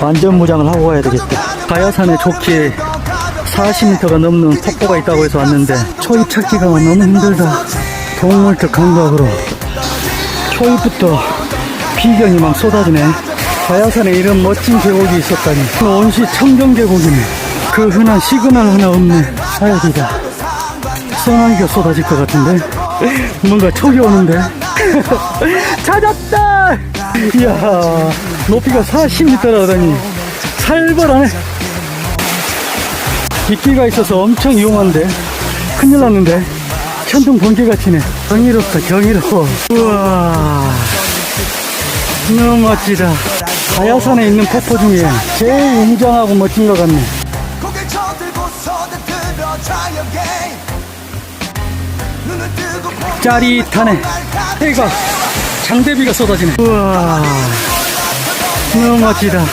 완전 무장을 하고 가야 되겠다. 가야산에 좋기에 40m가 넘는 폭포가 있다고 해서 왔는데 초입 찾기가 너무 힘들다. 동물적 감각으로 초입부터 비경이 막 쏟아지네. 가야산에 이런 멋진 계곡이 있었다니. 온시 청정 계곡이네. 그 흔한 시그널 하나 없네. 아이고다. 소나기가 쏟아질 것 같은데. 뭔가 촉이 오는데. 찾았다! 이야, 높이가 40m라더니 살벌하네. 이끼가 있어서 엄청 이용한데. 큰일 났는데. 천둥 번개가 치네. 경이롭다, 경이로워. 우와. 너무 멋지다. 가야산에 있는 폭포 중에 제일 웅장하고 멋진 것 같네. 짜릿하네. 해가, 장대비가 쏟아지네. 우와. 너무 멋지다.